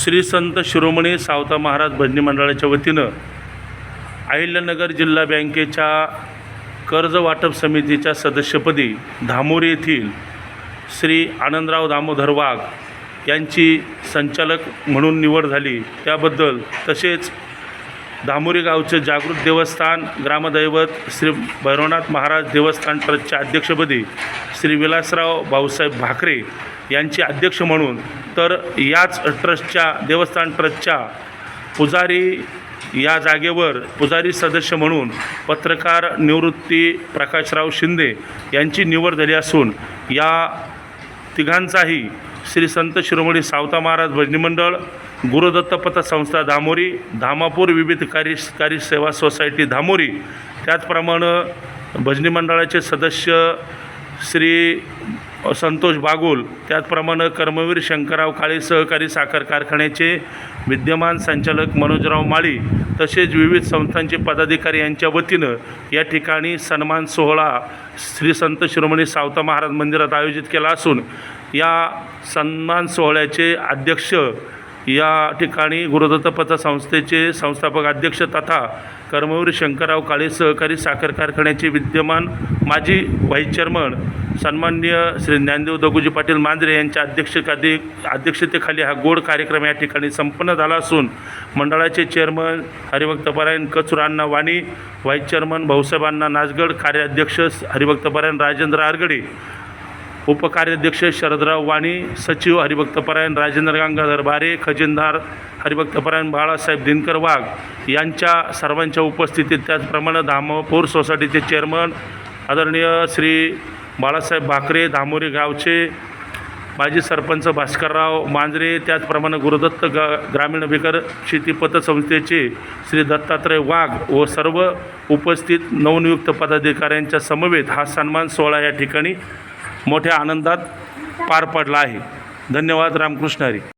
श्री संत शिरोमणी सावता महाराज भजनी मंडळाच्या वतीनं अहिल्यानगर जिल्हा बँकेच्या कर्ज वाटप समितीच्या सदस्यपदी धामोरी येथील श्री आनंदराव दामोदर वाघ यांची संचालक म्हणून निवड झाली. त्याबद्दल तसेच धामोरी गावचे जागृत देवस्थान ग्रामदैवत श्री भैरवनाथ महाराज देवस्थान ट्रस्टच्या अध्यक्षपदी श्री विलासराव भाऊसाहेब भाकरे यांचे अध्यक्ष म्हणून तर याच ट्रस्टच्या देवस्थान ट्रस्टच्या पुजारी या जागेवर पुजारी सदस्य म्हणून पत्रकार निवृत्ती प्रकाशराव शिंदे यांची निवड झाली असून या तिघांचाही श्री संत शिरोमणी सावता महाराज भजनी मंडळ गुरुदत्त संस्था धामोरी धामापूर विविध कार्यकारी सेवा सोसायटी धामोरी त्याचप्रमाणे भजनी मंडळाचे सदस्य श्री संतोष बागुल त्याचप्रमाणे कर्मवीर शंकरराव काळे सहकारी साखर कारखान्याचे विद्यमान संचालक मनोजराव माळी तसेच विविध संस्थांचे पदाधिकारी यांच्या वतीनं या ठिकाणी सन्मान सोहळा श्री संत शिरोमणी सावता महाराज मंदिरात आयोजित केला असून या सन्मान सोहळ्याचे अध्यक्ष या ठिकाणी गुरुदत्त संस्थेचे संस्थापक अध्यक्ष तथा कर्मवीर शंकरराव काळे सहकारी साखर कारखान्याचे विद्यमान माजी व्हाईस चेअरमन सन्माननीय श्री ज्ञानदेव दगुजी पाटील मांजरे यांच्या अध्यक्षकाधी अध्यक्षतेखाली हा गोड कार्यक्रम या ठिकाणी संपन्न झाला असून मंडळाचे चेअरमन हरिभक्तपरायण कचुरांना वाणी व्हाईस चेअरमन भाऊसाहेबांना नाचगड कार्याध्यक्ष हरिभक्तपरायण राजेंद्र आरगडे उपकार्याध्यक्ष शरदराव वाणी सचिव हरिभक्तपरायण राजेंद्र गंगाधर बारे खजिनदार हरिभक्तपरायण बाळासाहेब दिनकर वाघ यांच्या सर्वांच्या उपस्थितीत त्याचप्रमाणे धामपूर सोसायटीचे चेअरमन आदरणीय श्री बाळासाहेब भाकरे धामोरी गावचे माजी सरपंच भास्करराव मांजरे त्याचप्रमाणे गुरुदत्त ग ग्रामीण बेकर शेती पतसंस्थेचे श्री दत्तात्रय वाघ व सर्व उपस्थित नवनियुक्त पदाधिकाऱ्यांच्या समवेत हा सन्मान सोहळा या ठिकाणी मोठ्या आनंदात पार पडला आहे. धन्यवाद. रामकृष्ण हरी.